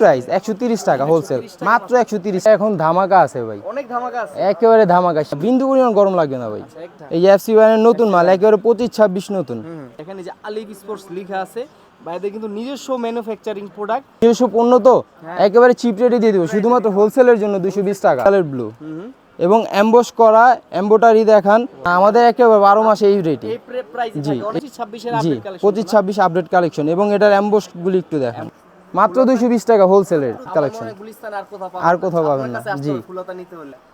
Price একশো তিরিশ টাকা হোলসেল মাত্র একশো তিরিশ। এখন ধামাকা আছে ভাই। অনেক ধামাকা আছে। একেবারে ধামাকা। বিন্দু পরিমাণ গরম লাগবে না ভাই। একটা। এই এফসি ব্যানের নতুন মাল একেবারে পঁচিশ ছাব্বিশ নতুন এখানে যে আলিফ স্পোর্টস লেখা আছে বাইরে কিন্তু নিজস্ব ম্যানুফ্যাকচারিং প্রোডাক্ট নিজস্ব পণ্য তো? একেবারে চিপ রেটে দিয়ে দেবো। শুধুমাত্র হোলসেলের জন্য দুশো বিশ টাকা। কালার ব্লু এবং অ্যাম্বোস করা দেখান। আমাদের একেবারে বারো মাসে এই রেটে জি। পঁচিশ ছাব্বিশ আপডেট কালেকশন এবং এটার অ্যাম্বোসগুলি একটু দেখান। মাত্র দুশো বিশ টাকা হোলসেলের কালেকশন আর কোথাও পাবেন না, জি।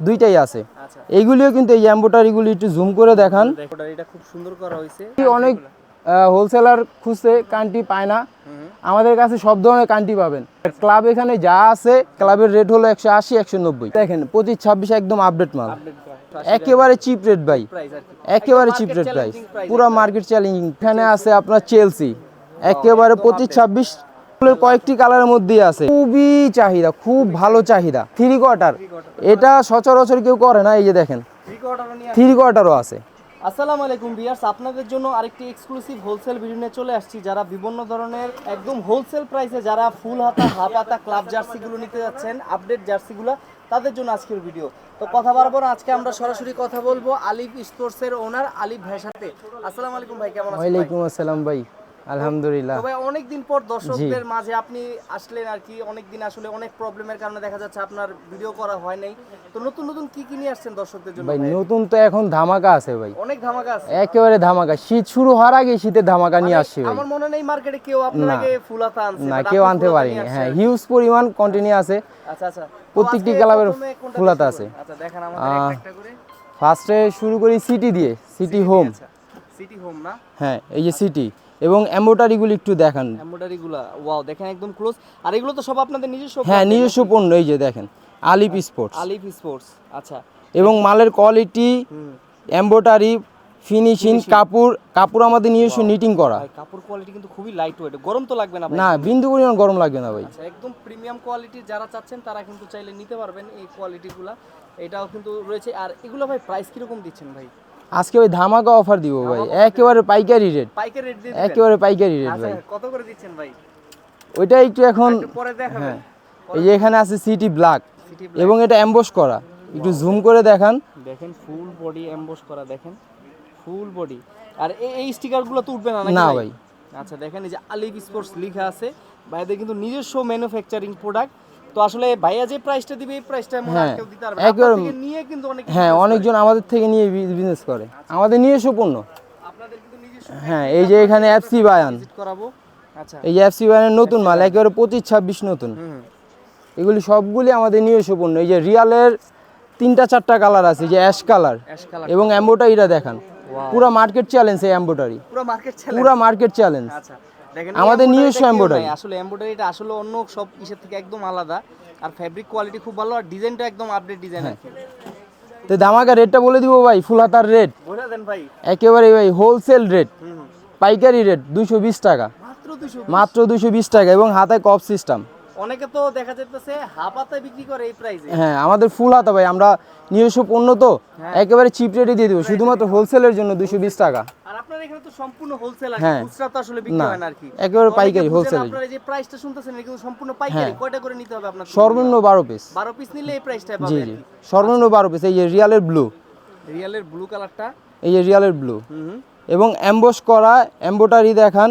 দুইটাই আছে। আচ্ছা। এইগুলিও কিন্তু এই এম্বোটারিগুলি একটু জুম করে দেখান। দেখো খুব সুন্দর করা হয়েছে। অনেক হোলসেলার খুঁজছে কান্টি পায় না। আমাদের কাছে সব ধরনের কান্টি পাবেন। ক্লাব এখানে যা আছে ক্লাবের রেট হলো একশো আশি একশো নব্বই। দেখেন পঁচিশ ছাব্বিশ একদম আপডেট মাল। একেবারে চিপ রেট ভাই। একেবারে চিপ রেট প্রাইস পুরো মার্কেট চ্যালেঞ্জিং ফ্যানে আছে আপনার চেলসি একেবারে পঁচিশ ছাব্বিশ কয়েকটি কালারের মধ্যেই আছে। খুবই চাহিদা খুব ভালো চাহিদা। থ্রি কোয়ার্টার এটা সচরাচর কেউ করে না এই যে দেখেন। থ্রি কোয়ার্টারও আছে। আসসালামু আলাইকুম বিয়ার্স আপনাদের জন্য আরেকটি এক্সক্লুসিভ হোলসেল ভিডিও নিয়ে চলে আসছি। যারা বিভিন্ন ধরনের একদম হোলসেল প্রাইসে যারা ফুল হাতা হাফ হাতা ক্লাব জার্সিগুলো নিতে যাচ্ছেন আপডেট জার্সিগুলো তাদের জন্য আজকের ভিডিও তো কথা বারবার আজকে আমরা সরাসরি কথা বলব আলিফ স্পোর্টসের ওনার আলিফ ভাইয়ের সাথে। আসসালামু আলাইকুম ভাই কেমন আছেন ভাই? ওয়ালাইকুম আসসালাম ভাই। আলহামদুলিল্লাহ। তো ভাই অনেকদিন পর দর্শকদের মাঝে আপনি আসলেন আর কি অনেকদিন আসলে অনেক প্রবলেমের কারণে দেখা যাচ্ছে আপনার ভিডিও করা হয় নাই। তো নতুন নতুন কি কি নিয়ে আসছেন দর্শকদের জন্য ভাই? নতুন তো এখন ধামাকা আছে ভাই। অনেক ধামাকা আছে। একেবারে ধামাকা। শীত শুরু হওয়ার আগে শীতের ধামাকা নিয়ে আসছি ভাই। আমার মনে নেই মার্কেটে কেউ আপনার আগে ফুলাতা আনছে না কেউ আনতে পারিনি। হ্যাঁ হিউজ পরিমাণ কন্টিনিউ আছে। আচ্ছা আচ্ছা। প্রত্যেকটি ক্লাবের ফুলাতা আছে। আচ্ছা দেখেন আমাদের একটা করে। ফার্স্টে শুরু করি সিটি দিয়ে সিটি হোম আচ্ছা। সিটি হোম না? হ্যাঁ এই যে সিটি এবং এম্বোটারিগুলি একটু দেখান। এমব্রয়ডারি গুলা ওয়াও দেখেন একদম ক্লোজ আর এগুলো তো সব আপনাদের নিজস্ব হ্যাঁ নিজস্ব পণ্য এই যে দেখেন আলিপ স্পোর্টস আলিফ স্পোর্টস আচ্ছা। এবং মালের কোয়ালিটি হুম। ফিনিশিং কাপড় কাপড় আমাদের নিজস্ব নিটিং করা। কাপড় কোয়ালিটি কিন্তু খুবই লাইট ওয়েট গরম তো লাগবে না না বিন্দু পরিমাণ গরম লাগবে না ভাই। আচ্ছা একদম প্রিমিয়াম কোয়ালিটির যারা চাচ্ছেন তারা কিন্তু চাইলে নিতে পারবেন এই কোয়ালিটিগুলা এটাও কিন্তু রয়েছে। আর এগুলো ভাই প্রাইস কীরকম দিচ্ছেন ভাই? আজকে ভাই ধামাকা অফার দিব ভাই। একেবারে পাইকারি রেট পাইকারি রেট দিবেন? একেবারে পাইকারি রেট আচ্ছা ভাই। কত করে দিচ্ছেন ভাই? ওইটা একটু এখন পরে দেখাবেন। হ্যাঁ। এই যে এখানে আছে সিটি ব্ল্যাক এবং এটা এম্বোস করা। একটু জুম করে দেখান। দেখেন ফুল বডি এমবোস করা দেখেন। ফুল বডি আর এই এই স্টিকারগুলো তো উঠবে না নাকি না ভাই। আচ্ছা দেখেন এই যে আলিফ স্পোর্টস লেখা আছে। ভাইদের কিন্তু নিজস্ব ম্যানুফ্যাকচারিং প্রোডাক্ট তো আসলে ভাইয়া যে প্রাইসটা দিবে এই প্রাইসটা মনে হয় কেউ দিতে পারবে না। নিয়ে কিন্তু অনেক হ্যাঁ অনেকজন আমাদের থেকে নিয়ে বিজনেস করে। আমাদের নিজস্ব পণ্য আপনাদের কিন্তু নিজস্ব হ্যাঁ এই যে এখানে এফসি বায়ান করাবো। আচ্ছা। এই যে এফসি বায়ানের নতুন মাল একেবারে পঁচিশ ছাব্বিশ নতুন। এগুলি সবগুলি আমাদের নিজস্ব পণ্য এই যে রিয়ালের তিনটা চারটা কালার আছে যে অ্যাশ কালার এবং এম্বোটারিটা দেখান। পুরো মার্কেট চ্যালেঞ্জ এই এম্বোটারি পুরো মার্কেট ছেলে পুরো মার্কেট চ্যালেঞ্জ আচ্ছা। আমাদের নিজস্ব। নাই। আসলে এমব্রয়ডারিটা আসলে অন্য সব ইসের থেকে একদম আলাদা। আর ফ্যাব্রিক কোয়ালিটি খুব ভালো আর ডিজাইনটা একদম আপডেট ডিজাইন। আছে তো দামাকা রেটটা বলে দিব ভাই ফুল হাতার রেট বলে দেন ভাই। একেবারে ভাই হোলসেল রেট পাইকারি রেট দুশো বিশ টাকা। মাত্র দুশো মাত্র দুশো বিশ টাকা এবং হাতায় কপ সিস্টেম অনেকে তো দেখা যাচ্ছে হাফাতে বিক্রি করে এই প্রাইসে হ্যাঁ আমাদের ফুল হাতা ভাই আমরা নিজস্ব পণ্য তো একেবারে চিপ রেটে দিয়ে দেবো শুধুমাত্র হোলসেলের জন্য দুশো বিশ টাকা। আর আপনার এখানে তো সম্পূর্ণ হোলসেল আছে হ্যাঁ। খুচরা তো আসলে বিক্রি না, হয় না আর কি। একেবারে পাইকারি, বুঝে আপনারা যে প্রাইসটা শুনতেছেন এটা কিন্তু সম্পূর্ণ পাইকারি? কয়টা করে নিতে হবে আপনার সর্বনিম্ন বারো পিস বারো পিস নিলে এই প্রাইসটা জি পাবে জি। সর্বনিম্ন বারো পিস এই যে রিয়ালের ব্লু রিয়েলের ব্লু কালারটা এই যে রিয়ালের ব্লু এবং অ্যাম্বোস করা এম্বোটারি দেখান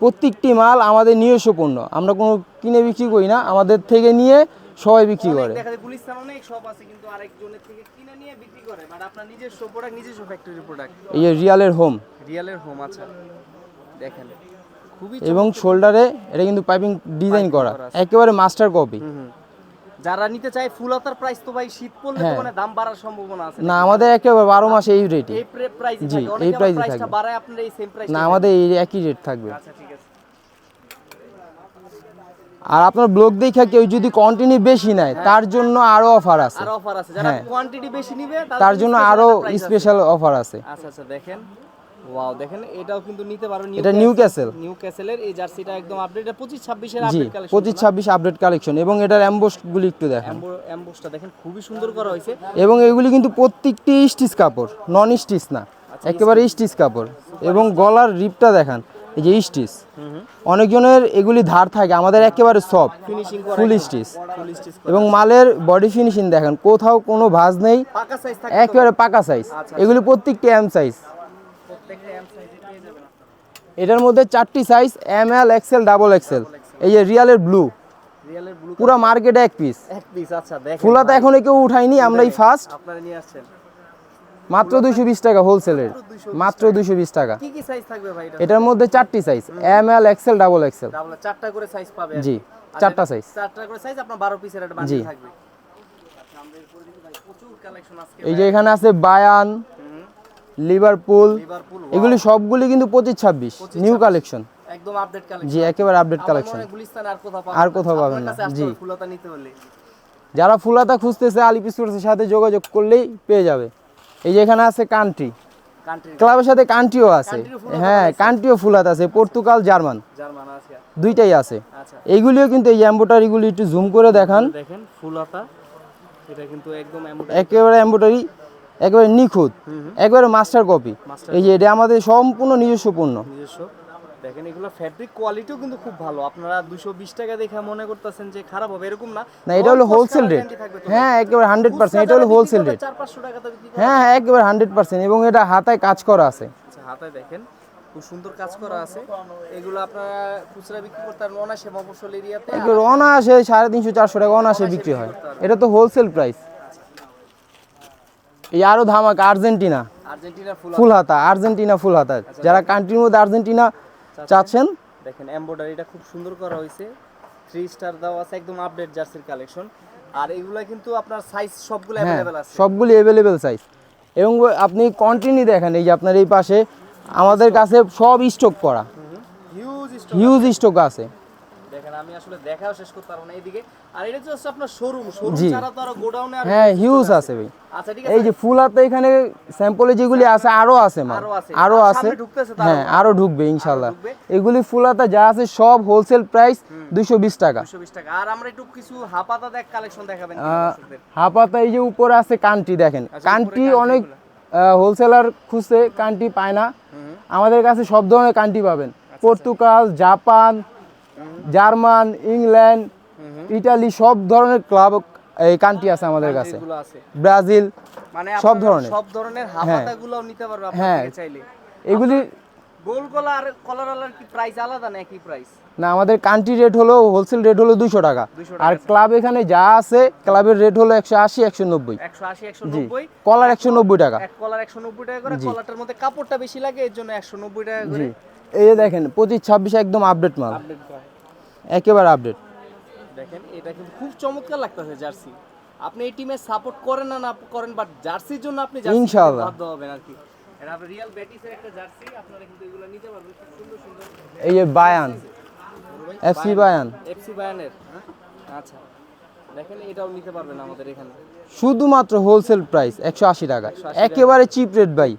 প্রত্যেকটি মাল আমাদের নিজস্ব পণ্য। আমরা কোনো কিনে বিক্রি করি না আমাদের থেকে নিয়ে সবাই বিক্রি করে। এই যে রিয়ালের হোম রিয়েলের হোম আছে দেখেন এবং শোল্ডারে এটা কিন্তু পাইপিং ডিজাইন করা একেবারে মাস্টার কপি। যারা নিতে চায় ফুল হাতার প্রাইস তো ভাই শীত পড়লে তো মানে দাম বাড়ার সম্ভাবনা আছে। না আমাদের একেবারে বারো মাসে এই রেটে এই প্রাইস জি, থাকে এই অনেকে প্রাইসটা থাকবে। বাড়ায় আপনার এই সেম প্রাইস না আমাদের এই একই রেট থাকবে। আচ্ছা আর আপনার ব্লগ দেখা কেউ যদি কন্টিনিউ বেশি নেয় তার জন্য আরও অফার আছে। আর অফার আছে। যারা কোয়ান্টিটি বেশি নিবে হ্যাঁ। তার জন্য আরও স্পেশাল অফার আছে। আচ্ছা আচ্ছা দেখেন। ওয়াও দেখেন এটাও কিন্তু নিতে পারো এটা নিউ ক্যাসেল নিউ ক্যাসেলের এই জার্সিটা একদম আপডেট এটা 25 26 এর আপডেট কালেকশন পঁচিশ ছাব্বিশ আপডেট কালেকশন এবং এটার অ্যাম্বোসগুলি একটু দেখান। এমবোসটা দেখেন খুবই সুন্দর করা হয়েছে। এবং এগুলি কিন্তু প্রত্যেকটি স্টিচ কাপড় নন স্টিচ না একেবারে স্টিচ কাপড়। এবং গলার রিপটা দেখান এই যে স্টিচ। অনেকজনের এগুলি ধার থাকে আমাদের একেবারে সব। ফুল স্টিচ এবং মালের বডি ফিনিশিং দেখেন কোথাও কোনো ভাঁজ নেই একেবারে পাকা সাইজ এগুলি প্রত্যেকটি এম সাইজ প্রত্যেকটা এম সাইজে এটার মধ্যে চারটি size M L XL double XL এই যে রিয়ালের ব্লু রিয়েলের ব্লু পুরো মার্কেটে এক পিস এক পিস আচ্ছা দেখেন ফুলাতে এখনও কেউ উঠায়নি আমরাই ফার্স্ট আপনারা নিয়ে আসছেন। মাত্র দুইশো বিশ টাকা হোলসেলের মাত্র দুইশো বিশ টাকা। এটার মধ্যে চারটি size M L XL double XL চারটা করে সাইজ পাবে জি চারটা সাইজ চারটা করে সাইজ আপনার 12 পিসের একটা জি। থাকবে। এই যে এখানে আছে বায়ান লিভারপুল এগুলি সবগুলি কিন্তু পঁচিশ ছাব্বিশ নিউ কালেকশন একদম আপডেট কালেকশন জি একেবারে আপডেট কালেকশন আর কোথাও পাবেন না। জি। যারা ফুলাতা খুঁজতেছে আলিপি স্টোর্সের সাথে যোগাযোগ করলেই পেয়ে যাবে। এই যে এখানে আছে কান্ট্রি। ক্লাবের সাথে কান্ট্রিও আছে। হ্যাঁ কান্ট্রিও ফুলাত আছে পর্তুগাল জার্মান। জার্মান দুইটাই আছে। আচ্ছা। এইগুলিও কিন্তু এই এম্বোটারিগুলি একটু জুম করে দেখান। দেখেন ফুলতা এটা কিন্তু একদম একেবারে এম্বোটারি একেবারে নিখুঁত একেবারে মাস্টার কপি এই যে এটা আমাদের সম্পূর্ণ নিজস্ব পণ্য নিজস্ব। দেখেন এগুলো ফ্যাব্রিক কোয়ালিটিও কিন্তু খুব ভালো। আপনারা দুশো বিশ টাকা দেখে মনে করতেছেন যে খারাপ হবে এরকম না। না এটা হলো হোলসেল রেট। হ্যাঁ একেবারে হান্ড্রেড পার্সেন্ট এটা হলো হোলসেল রেট টাকাতে বিক্রি হ্যাঁ হ্যাঁ একেবারে হান্ড্রেড পার্সেন্ট এবং এটা হাতায় কাজ করা আছে। আচ্ছা হাতে দেখেন খুব সুন্দর কাজ করা আছে। এগুলো আপনারা খুচরা বিক্রি করতে পারেন অনাসে মফসল এরিয়াতে। অনায়াসে সাড়ে তিনশো চারশো টাকা অনায়াসে বিক্রি হয়। এটা তো হোলসেল প্রাইস এই আরও ধামাকা আর্জেন্টিনা। আর্জেন্টিনা ফুল ফুল হাতা। আর্জেন্টিনা ফুল হাতা। যারা কান্ট্রির মধ্যে আর্জেন্টিনা চাচ্ছেন? দেখেন এমব্রয়ডারিটা খুব সুন্দর করা হয়েছে। থ্রি স্টার দেওয়া আছে একদম আপডেট জার্সির কালেকশন আর এগুলা কিন্তু আপনার সাইজ সবগুলো অ্যাভেলেবেল আছে। সবগুলি অ্যাভেলেবেল সাইজ এবং আপনি কন্টিনিউ দেখেন এই যে আপনার এই পাশে আমাদের কাছে সব স্টক করা। হিউজ হিউজ স্টক আছে। আমি আসলে দেখাও শেষ করতে পারব না এইদিকে। আর এটা তো হচ্ছে আপনার শোরুম শোরুম ছাড়া তো আর গোডাউনে হ্যাঁ হিউজ আছে ভাই। আচ্ছা ঠিক এই যে ফুল হাতে এখানে স্যাম্পলে যেগুলি আছে আরও আছে মাল। আরও আছে। আছে। হ্যাঁ আরও ঢুকবে ইনশাল্লাহ ঢুকবে। এগুলি ফুল হাতা যা আছে সব হোলসেল প্রাইস দুইশো বিশ টাকা। 220 টাকা। আর আমরা একটু কিছু হাপাতা দেখ কালেকশন দেখাবেন? হাপাতা এই যে উপরে আছে কান্টি দেখেন। আচ্ছা, কান্টি অনেক হোলসেলার খুঁজছে কান্টি পায় না। আমাদের কাছে সব ধরনের কান্টি পাবেন। আচ্ছা, Portugal Japan German England Italy সব ধরনের ক্লাব এই কান্টি আছে আমাদের কাছে। ব্রাজিল মানে সব ধরনের। সব ধরনের হাপাতা গুলো নিতে পারবে হ্যাঁ। চাইলে। এগুলি গোল কলা আর কলার আলার কি প্রাইস আলাদা না একই প্রাইস না আমাদের কান্ট্রি রেট হলো হোলসেল রেট হলো দুইশো টাকা। আর ক্লাব এখানে যা আছে ক্লাবের রেট হলো একশো আশি একশো নব্বই। কলার একশো নব্বই। টাকা। এক কলার একশো নব্বই টাকা করে। কলারটার মধ্যে কাপড়টা বেশি লাগে এর জন্য একশো নব্বই টাকা করে। এই দেখেন পঁচিশ ছাব্বিশ একদম আপডেট মাল। আপডেট হয়। একেবারে আপডেট দেখেন এটা কিন্তু খুব চমৎকার লাগতেছে জার্সি। আপনি এই টিমে সাপোর্ট করেন না না করেন বাট জার্সির জন্য আপনি জার্সি ইনশাআল্লাহ। বাধ্য হবেন আর কি। এটা আপনার রিয়াল ব্যাটিসের একটা জার্সি আপনারা কিন্তু এগুলো নিতে পারবেন। খুব সুন্দর সুন্দর। এই যে বায়ান এফসি বায়ান এফসি বায়ানের আচ্ছা। দেখেন এটাও নিতে পারবেন আমাদের এখানে। শুধুমাত্র হোলসেল প্রাইস একশো আশি টাকা। একেবারে চিপ রেট ভাই।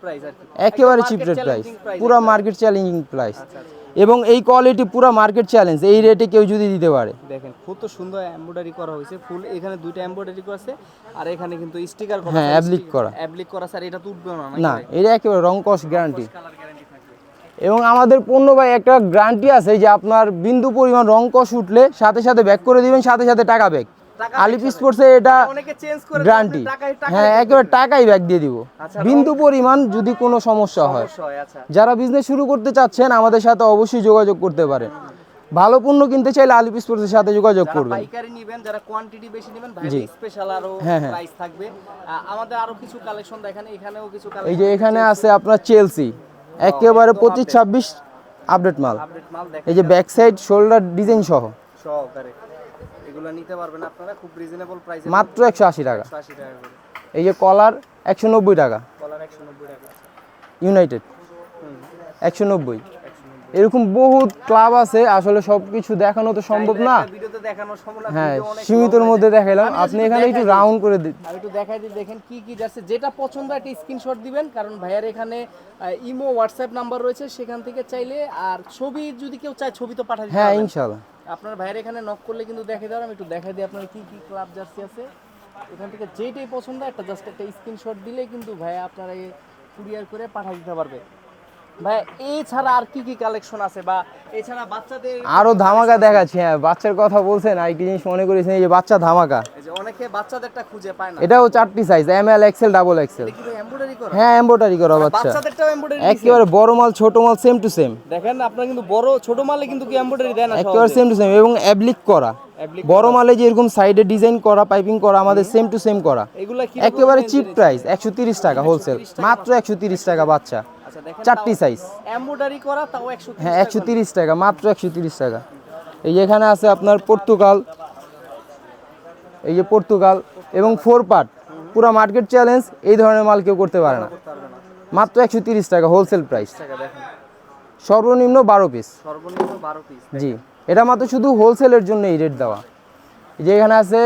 একেবারে চিপ রেট প্রাইস পুরো মার্কেট চ্যালেঞ্জিং প্রাইস এবং এই কোয়ালিটি পুরো মার্কেট চ্যালেঞ্জ এই রেটে কেউ যদি দিতে পারে। দেখেন খুব তো সুন্দর এমব্রয়ডারি করা হয়েছে ফুল এখানে দুইটা এমব্রয়ডারি করা আছে আর এখানে কিন্তু স্টিকার করা হ্যাঁ, অ্যাপ্লিক করা। অ্যাপ্লিক করা স্যার এটা তো উঠবে না না এটা একেবারে রং কস গ্যারান্টি এবং আমাদের পণ্য ভাই একটা গ্যারান্টি আছে যে আপনার বিন্দু পরিমাণ রং কস উঠলে সাথে সাথে ব্যাক করে দিবেন সাথে সাথে টাকা ব্যাক back স্পোর্টসে এটা অনেকে চেঞ্জ করে গ্যারান্টি হ্যাঁ একেবারে টাকাই ব্যাক দিয়ে দিব। আচ্ছা, বিন্দু পরিমাণ যদি কোনো সমস্যা হয়। হয় আচ্ছা। যারা বিজনেস শুরু করতে চাচ্ছেন আমাদের সাথে অবশ্যই যোগাযোগ করতে পারেন। ভালো পণ্য কিনতে চাইলে আলিপ স্পোর্টসের সাথে যোগাযোগ করবেন। পাইকারি নেবেন যারা কোয়ান্টিটি বেশি নেবেন ভাই স্পেশাল আরও হ্যাঁ, হ্যাঁ। প্রাইস থাকবে। আমাদের আরও কিছু কালেকশন দেখেন এখানেও কিছু এই যে এখানে আছে আপনার চেলসি একেবারে পঁচিশ ছাব্বিশ আপডেট মাল। এই যে ব্যাক সাইড শোল্ডার ডিজাইন সহ। সহকারে। এগুলো নিতে পারবেন আপনারা খুব রিজনেবল প্রাইসে মাত্র একশো আশি টাকা। আশি টাকা করে। এই যে কলার একশো নব্বই টাকা। কলার একশো নব্বই টাকা। ইউনাইটেড হুম। একশো নব্বই। একশো নব্বই। এরকম বহুত ক্লাব আছে আসলে সব কিছু দেখানো তো সম্ভব না। ভিডিওতে দেখানো সম্ভব না হ্যাঁ সীমিতর মধ্যে দেখাইলাম। আপনি এখানে একটু রাউন্ড করে দিন। আমি একটু দেখাই দিই দেখেন কি কি যাচ্ছে। যেটা পছন্দ একটা স্ক্রিনশট দিবেন কারণ ভাইয়ার এখানে ইমো হোয়াটসঅ্যাপ নাম্বার রয়েছে সেখান থেকে চাইলে আর ছবি যদি কেউ চায় ছবি তো পাঠাই দিতে হ্যাঁ পারবেন। আপনার ভাইয়ের এখানে নক করলে কিন্তু দেখে দেওয়ার আমি একটু দেখাই দিই আপনার কী কী ক্লাব জার্সি আছে। এখান থেকে যেইটাই পছন্দ একটা জাস্ট একটা স্ক্রিনশট দিলে কিন্তু ভাইয়া আপনারা কুরিয়ার করে পাঠিয়ে দিতে পারবে। ভাই আর কি কি কালেকশন আছে বা এছাড়া বাচ্চাদের আরও ধামাকা দেখাচ্ছি হ্যাঁ বাচ্চার কথা বলছেন আর কি জিনিস মনে করেছেন এই যে বাচ্চা ধামাকা। এই যে অনেকে বাচ্চাদেরটা খুঁজে পায় না। এটাও চারটি size M L XL double XL এটা এমব্রয়ডারি করা? হ্যাঁ এম্বোটারি করা বাচ্চা। বাচ্চাদেরটাও এমব্রয়ডারি একেবারে বড় মাল ছোট মাল সেম টু সেম দেখেন আপনারা কিন্তু বড় ছোট মালে কিন্তু কি এমব্রয়ডারি দেয় না একেবারে সেম টু সেম এবং অ্যাবলিক করা। বড় মালে যে এরকম সাইডে ডিজাইন করা পাইপিং করা আমাদের সেম টু সেম করা। এগুলা একেবারে চিপ প্রাইস একশো তিরিশ টাকা হোলসেল মাত্র একশো তিরিশ টাকা বাচ্চা। আচ্ছা দেখেন চারটি সাইজ এমব্রয়ডারি করা তাও 130 হ্যাঁ একশো তিরিশ টাকা মাত্র একশো তিরিশ টাকা। এই যে এখানে আছে আপনার পর্তুগাল। এই যে পর্তুগাল এবং ফোর পার্ট পুরো মার্কেট চ্যালেঞ্জ এই ধরনের মাল কেউ করতে পারে না। মাত্র একশো তিরিশ টাকা হোলসেল প্রাইস সর্বনিম্ন বারো পিস সর্বনিম্ন 12 পিস জি এটা মাত্র শুধু হোলসেলের জন্য এই রেট দেওয়া। এই যে এখানে আছে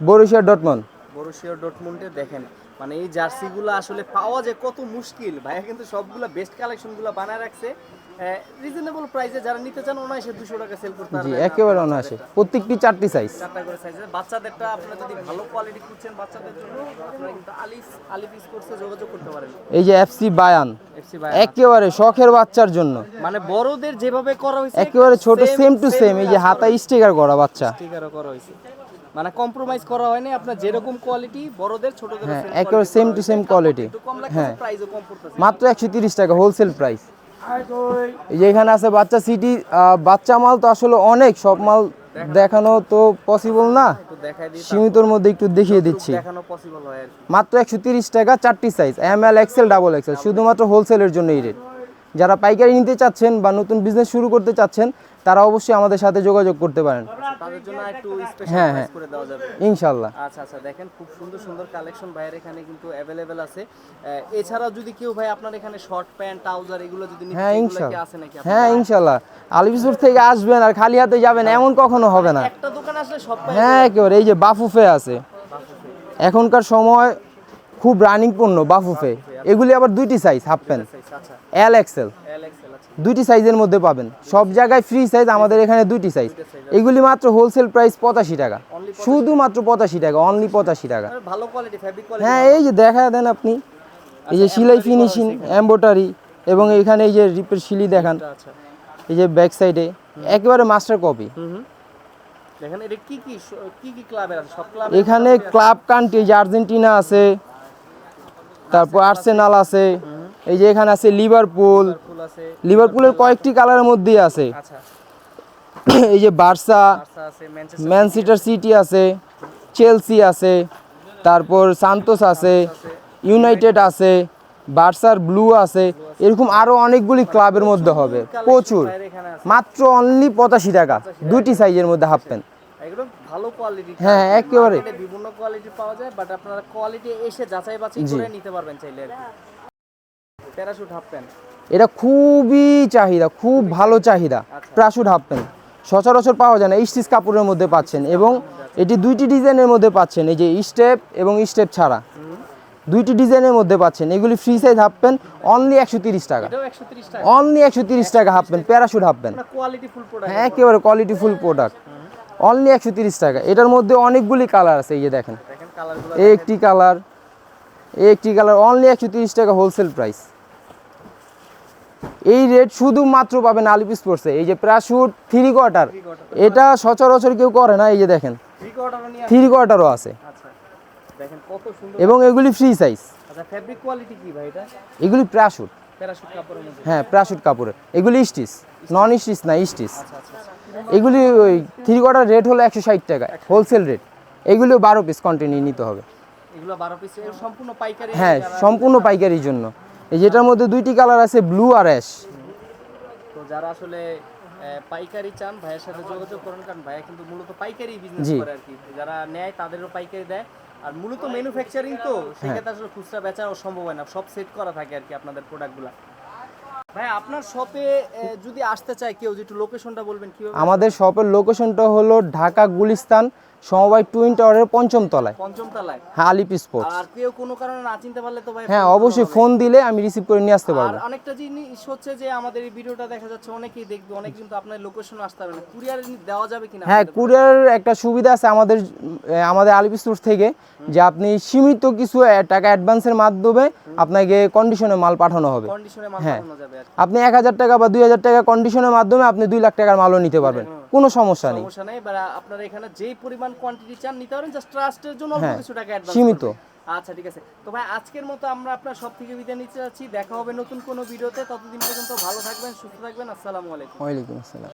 বরুশিয়া ডটমন বরুশিয়া ডটমুন্ডে দেখেন মানে এই জার্সিগুলো আসলে পাওয়া যায় কত মুশকিল। ভাইয়া কিন্তু সবগুলো বেস্ট কালেকশনগুলো বানায় রাখছে। রিজনেবল প্রাইসে যারা নিতে চান ওনাইসে দুশো টাকা সেল করতে জি পারবেন। একেবারে অনায়াসে। প্রত্যেকটি চারটি সাইজ চারটা করে সাইজে বাচ্চাদেরটা আপনারা যদি ভালো কোয়ালিটি খুঁজছেন বাচ্চাদের জন্য আপনারা কিন্তু আলিফ আলিফ স্পোর্টসে যোগাযোগ করতে পারেন। এই যে এফসি বায়ান এফসি ভাই একেবারে শখের বাচ্চার জন্য। মানে বড়দের যেভাবে করা হয়েছে একেবারে ছোট সেম টু সেম এই যে হাতা স্টিকার করা বাচ্চা। স্টিকারও করা হয়েছে। মানে কম্প্রোমাইজ করা হয়নি আপনার যেরকম কোয়ালিটি বড়দের ছোটদের হ্যাঁ একেবারে সেম টু সেম কোয়ালিটি একটু কম লাগছে হ্যাঁ। প্রাইসও কম পড়তেছে। মাত্র একশো তিরিশ টাকা হোলসেল প্রাইস এই যে এখানে আছে বাচ্চা সিটি বাচ্চা মাল তো আসলে অনেক সব মাল দেখানো তো পসিবল না। সীমিতর মধ্যে একটু দেখিয়ে দিচ্ছি। হয় মাত্র একশো তিরিশ টাকা চারটি size M L XL double XL শুধুমাত্র হোলসেলের জন্য এই রেট যারা পাইকারি নিতে চাচ্ছেন বা নতুন বিজনেস শুরু করতে চাচ্ছেন তারা অবশ্যই আমাদের সাথে যোগাযোগ করতে পারেন। তাদের জন্য একটু হ্যাঁ, হ্যাঁ। করে দেওয়া যাবে। ইনশাল্লাহ আচ্ছা আচ্ছা দেখেন খুব সুন্দর সুন্দর কালেকশন ভাইয়ের এখানে কিন্তু অ্যাভেলেবেল আছে। আহ, এছাড়াও যদি কেউ ভাই আপনার এখানে শর্ট প্যান্ট ট্রাউজার এগুলো যদি নিতে হ্যাঁ চায়, ইনশাল্লাহ আছে নাকি হ্যাঁ ইনশাল্লাহ আলিপুর থেকে আসবেন আর খালি হাতে যাবেন এমন কখনো হবে না। একটা দোকান আসলে সব হ্যাঁ একেবারে এই যে বাফুফে আছে। এখনকার সময় খুব রানিং পণ্য বাফুফে। এগুলি আবার দুইটি সাইজ হাফ প্যান্ট আচ্ছা। এল এক্সেল দুইটি সাইজের মধ্যে পাবেন। সব জায়গায় ফ্রি সাইজ আমাদের এখানে দুইটি সাইজ এগুলি মাত্র হোলসেল প্রাইস পঁচাশি টাকা। শুধুমাত্র পঁচাশি টাকা অনলি পঁচাশি টাকা। ভালো কোয়ালিটি হ্যাঁ এই যে দেখা দেন আপনি। এই যে সিলাই ফিনিশিং এম্বোটারি এবং এখানে এই যে রিপের শিলি দেখান। আচ্ছা। এই যে ব্যাক সাইডে একেবারে মাস্টার কপি এখানে ক্লাব কান্ট্রি যে আর্জেন্টিনা আছে তারপর আর্সেনাল আছে। এই যে এখানে আছে লিভারপুল আছে। লিভারপুলের কয়েকটি কালারের মধ্যেই আছে। আচ্ছা। এই যে বার্সা বার্সা আছে ম্যানচেস্টার ম্যানসিটার সিটি আছে। চেলসি আছে তারপর সান্তোস আছে ইউনাইটেড আছে। বার্সার ব্লু আছে এরকম আরও অনেকগুলি ক্লাবের মধ্যে হবে। প্রচুর। মাত্র অনলি পঁচাশি টাকা। দুইটি সাইজের মধ্যে হাফ প্যান্ট ভালো কোয়ালিটি হ্যাঁ, একেবারে। বিভিন্ন কোয়ালিটি পাওয়া যায় বাট আপনারা কোয়ালিটি এসে যাচাই বাছাই করে নিতে পারবেন চাইলে প্যারাশুট হাফ প্যান্ট এটা খুবই চাহিদা খুব ভালো চাহিদা। প্রাসুট হাফ প্যান্ট সচরাচর পাওয়া যায় না স্টিচ কাপড়ের মধ্যে পাচ্ছেন এবং এটি দুইটি ডিজাইনের মধ্যে পাচ্ছেন এই যে স্টেপ এবং স্টেপ ছাড়া। দুইটি ডিজাইনের মধ্যে পাচ্ছেন এগুলি free size half pant only একশো তিরিশ টাকা। অনলি একশো তিরিশ টাকা। Half pant parachute half pant product হ্যাঁ একেবারে কোয়ালিটি ফুল প্রোডাক্ট অনলি একশো তিরিশ টাকা। এটার মধ্যে অনেকগুলি কালার আছে এই যে দেখেন। একটি কালার একটি কালার অনলি একশো তিরিশ টাকা হোলসেল প্রাইস এই রেট শুধুমাত্র পাবেন আলিপি স্পোর্টসে এই যে প্রাশুট থ্রি কোয়ার্টার এটা সচরাচর কেউ করে না এই যে দেখেন। থ্রি কোয়ার্টার কোয়ার্টারও আছে। আচ্ছা। এবং এগুলি ফ্রি সাইজ আচ্ছা এটা? এগুলি প্যারাশুট হ্যাঁ প্রাশুট কাপড়ের। এগুলি স্টিচ নন স্টিচ না স্টিচ আচ্ছা এগুলি ওই থ্রি কোয়ার্টার রেট হলো একশো ষাট টাকা হোলসেল রেট এগুলিও বারো পিস কন্টিনিউ নিতে হবে। হ্যাঁ সম্পূর্ণ পাইকারির জন্য। এই যেটার মধ্যে দুইটি কালার আছে ব্লু আর অ্যাশ। তো যারা আসলে পাইকারি চান ভাইয়ের সাথে যোগাযোগ করেন কারণ ভাইয়া কিন্তু মূলত পাইকারি বিজনেস করে আর কি। যারা নেয় তাদেরও পাইকারি দেয়। আর মূলত ম্যানুফ্যাকচারিং তো হ্যাঁ। সেক্ষেত্রে আসলে খুচরা বেচাও সম্ভব হয় না সব সেট করা থাকে আর কি আপনাদের প্রোডাক্টগুলো ভাই আপনার শপে যদি আসতে চায় কেউ একটু লোকেশনটা বলবেন কীভাবে? আমাদের শপের লোকেশনটা হলো ঢাকা গুলিস্তান সমবায় টুইন টাওয়ারের পঞ্চম তলায়। পঞ্চম তলায়? হ্যাঁ আলিপ স্পোর্টস আর কেউ কোনো কারণে না চিনতে পারলে তো ভাই হ্যাঁ অবশ্যই ফোন দিলে আমি রিসিভ করে নিয়ে আসতে আর পারব অনেকটা জিনিস হচ্ছে যে আমাদের এই ভিডিওটা দেখা যাচ্ছে অনেকেই দেখবে অনেক কিন্তু আপনার লোকেশন আসতে হবে না। কুরিয়ার দেওয়া যাবে কিনা হ্যাঁ কুরিয়ার একটা সুবিধা আছে আমাদের আমাদের আলিপ স্টোর থেকে যে আপনি সীমিত কিছু টাকা অ্যাডভান্সের মাধ্যমে আপনাকে কন্ডিশনে মাল পাঠানো হবে। কন্ডিশনে মাল হ্যাঁ। পাঠানো যাবে আপনি এক হাজার টাকা বা দুই হাজার টাকা কন্ডিশনের মাধ্যমে আপনি দুই লাখ টাকার মালও নিতে পারবেন। কোনো সমস্যা নেই। সমস্যা নেই বা আপনারা এখানে যেই পরিমাণ কোয়ান্টিটি চান নিতে পারেন জাস্ট ট্রাস্টের জন্য অল্প হ্যাঁ, কিছু টাকা অ্যাডভান্স সীমিত। আচ্ছা ঠিক আছে। তো ভাই আজকের মতো আমরা আপনার সব থেকে বিদায় নিতে যাচ্ছি। দেখা হবে নতুন কোনো ভিডিওতে। ততদিন পর্যন্ত ভালো থাকবেন সুস্থ থাকবেন। আসসালামু আলাইকুম। ওয়ালাইকুম আসসালাম।